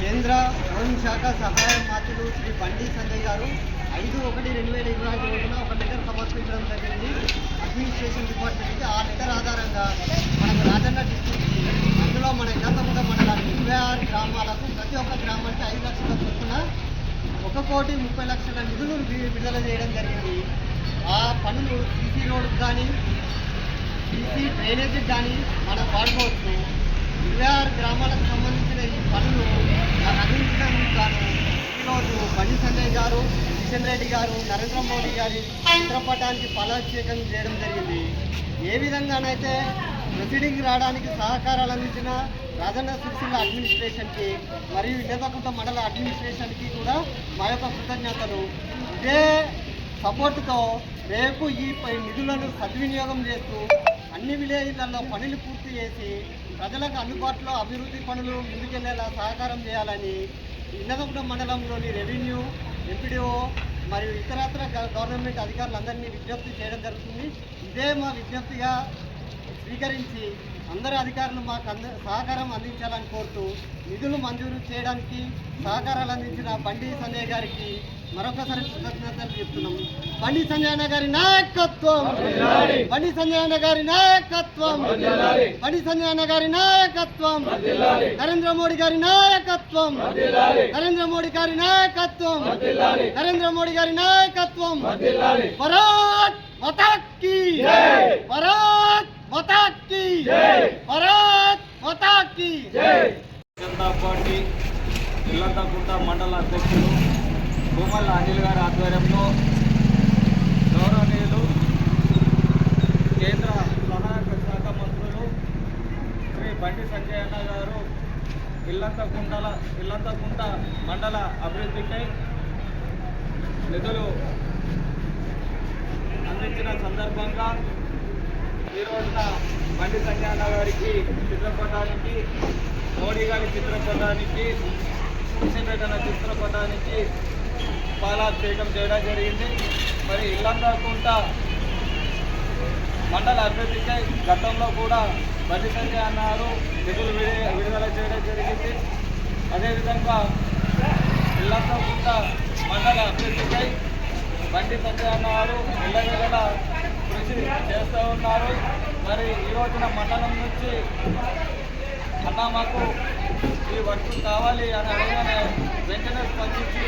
కేంద్ర హోంశాఖ సహాయ మంత్రులు శ్రీ బండి సంజయ్ గారు ఐదు ఒకటి రెండు వేల ఇరవై ఐదు రోజున ఒక లెటర్ సమర్పించడం జరిగింది. అడ్మినిస్ట్రేషన్ డిపార్ట్మెంట్కి ఆ లెటర్ ఆధారంగా మనకు రాజన్న డిస్ట్రిక్ట్ అందులో మన ఇదంతా మండలానికి ఇరవై ఆరు గ్రామాలకు ప్రతి ఒక్క గ్రామానికి ఐదు లక్షల చొప్పున ఒక కోటి ముప్పై లక్షల నిధులు విడుదల చేయడం జరిగింది. ఆ పనులు సీసీ రోడ్కి కానీ సీసీ డ్రైనేజీకి కానీ మనం వాడుకోవచ్చు. ఇరవై ఆరు గ్రామాలకు సంబంధించిన ఈ పనులు అభివృద్ధి అందించడానికి గాను ఈరోజు బండి సంజయ్ గారు కిషన్ రెడ్డి గారు నరేంద్ర మోడీ గారి చిత్రపటానికి ఫలాభిషేకం చేయడం జరిగింది. ఏ విధంగానైతే ప్రొసీడింగ్ రావడానికి సహకారాలు అందించిన రాజన్న సిరిసిల్ల అడ్మినిస్ట్రేషన్కి మరియు ఇళ్ళకుంట మండల అడ్మినిస్ట్రేషన్కి కూడా మా యొక్క కృతజ్ఞతలు. ఇదే సపోర్టుతో రేపు ఈ పై నిధులను సద్వినియోగం చేస్తూ అన్ని విలేజ్లలో పనులు పూర్తి చేసి ప్రజలకు అందుబాటులో అభివృద్ధి పనులు ముందుకెళ్ళేలా సహకారం చేయాలని ఇన్నదపురం మండలంలోని రెవెన్యూ ఎంపీడీఓ మరియు ఇతరత్ర గ- గవర్నమెంట్ అధికారులందరినీ విజ్ఞప్తి చేయడం జరుగుతుంది. ఇదే మా విజ్ఞప్తిగా స్వీకరించి అందరి అధికారులు మాకు అంద సహకారం అందించాలని కోరుతూ నిధులు మంజూరు చేయడానికి సహకారాలు అందించిన బండి సంజయ్ గారికి మరొకసారి కృతజ్ఞతలు చెప్తున్నాం. బండి సంజయ్ అన్న గారి నాయకత్వం! బండి సంజయ్ అన్న గారి నాయకత్వం! బండి సంజయ్ అన్న గారి నాయకత్వం! నరేంద్ర మోడీ గారి నాయకత్వం! నరేంద్ర మోడీ గారి నాయకత్వం! నరేంద్ర మోడీ గారి నాయకత్వం! భరత్ మతాకి భరత్ మతాకి భరత్ మతాకి జనతా పార్టీ ఇల్లంతకుంట మండల అధ్యక్షులు భూమల్ల అనిల్ గారి ఆధ్వర్యంలో గౌరవనీయులు కేంద్ర సహాయక శాఖ మంత్రులు శ్రీ బండి సంజయ్ అన్న గారు ఇల్లంతకుంటల ఇల్లంతకుంట మండల అభివృద్ధికై నిధులు అందించిన సందర్భంగా ఈ రోజున బండి సంజయ్ గారికి చిత్రపటానికి మోడీ గారి చిత్రపటానికి కిషన్రెడ్డి చిత్రపటానికి పాలాభిషేకం చేయడం జరిగింది. మరి ఇల్లందాకుంట మండల అభివృద్ధికై గతంలో కూడా బండి సంజయ్ అన్నారు నిధులు విడి విడుదల చేయడం జరిగింది. అదేవిధంగా ఇల్లందాకుంట మండల అభివృద్ధికై బండి సంజయ్ అన్నారు ఇళ్ళ కృషి చేస్తూ ఉన్నారు. మరి ఈ రోజున మండలం నుంచి అన్న మాకు ఈ వర్క్ కావాలి అని అడగగానే వెంటనే స్పందించి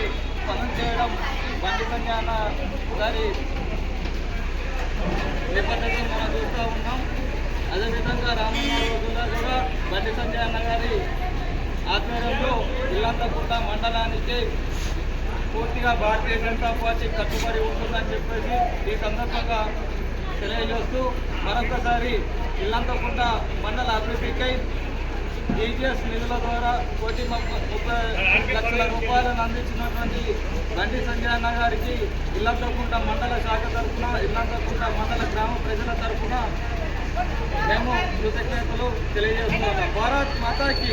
పనులు చేయడం బండి సంజయ్ అన్న గారి నిబద్ధతను మనం చూస్తూ ఉన్నాం. అదేవిధంగా రానున్న రోజుల్లో కూడా బండి సంజయ్ అన్న గారి ఆధ్వర్యంలో ఇల్లంతకుంట మండలానికి పూర్తిగా భారతీయ జనతా పార్టీ కట్టుబడి ఉంటుందని చెప్పేసి ఈ సందర్భంగా తెలియజేస్తూ మరొకసారి ఇల్లంతకుంట మండల అభివృద్ధికై ఈజీఎస్ నిధుల ద్వారా కోటి ముప్పై లక్షల రూపాయలను అందించినటువంటి బండి సంజయ్ అన్న గారికి ఇల్లంతకుంట మండల శాఖ తరఫున ఇల్లంతకుంట మండల గ్రామ ప్రజల తరఫున మేము కృతజ్ఞతలు తెలియజేస్తున్నాము. భారత్ మాతాకి